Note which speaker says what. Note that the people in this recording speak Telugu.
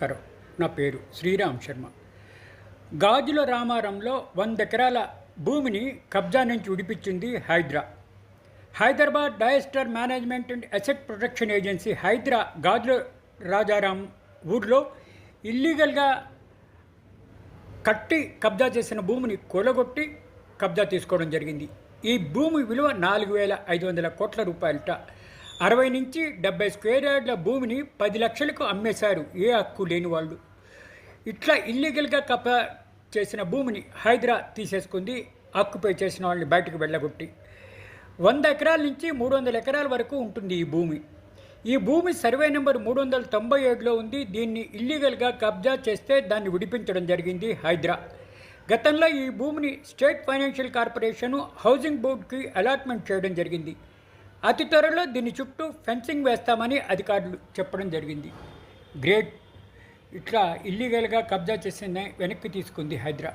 Speaker 1: నమస్కారం నా పేరు శ్రీరామ్ శర్మ. గాజుల రామారంలో వంద ఎకరాల భూమిని కబ్జా నుంచి విడిపించింది Hydraa Hyderabad disaster management and asset protection agency Hydraa Gajula Rajaram ఊర్లో ఇల్లీగల్గా కట్టి కబ్జా చేసిన భూమిని కూలగొట్టి కబ్జా తీసుకోవడం జరిగింది. ఈ భూమి విలువ నాలుగు వేల ఐదు వందల కోట్ల రూపాయలట. అరవై నుంచి డెబ్బై స్క్వేర్ యార్డ్ల భూమిని పది లక్షలకు అమ్మేశారు. ఏ హక్కు లేని వాళ్ళు. ఇట్లా ఇల్లీగల్గా కప్ప చేసిన భూమిని హైదరా తీసేసుకుంది ఆక్యుపై చేసిన వాళ్ళని బయటకు వెళ్ళగొట్టి. వంద ఎకరాల నుంచి మూడు వందల ఎకరాల వరకు ఉంటుంది ఈ భూమి. ఈ భూమి సర్వే నెంబర్ మూడు వందల తొంభై ఏడులో ఉంది. దీన్ని ఇల్లీగల్గా కబ్జా చేస్తే దాన్ని విడిపించడం జరిగింది హైదరా. గతంలో ఈ భూమిని స్టేట్ ఫైనాన్షియల్ కార్పొరేషన్ హౌసింగ్ బోర్డుకి అలాట్మెంట్ చేయడం జరిగింది. అతి త్వరలో దీని చుట్టూ ఫెన్సింగ్ వేస్తామని అధికారులు చెప్పడం జరిగింది. గ్రేట్. ఇట్లా ఇల్లీగల్గా కబ్జా చేసిన వెనక్కి తీసుకుంది హైదరా.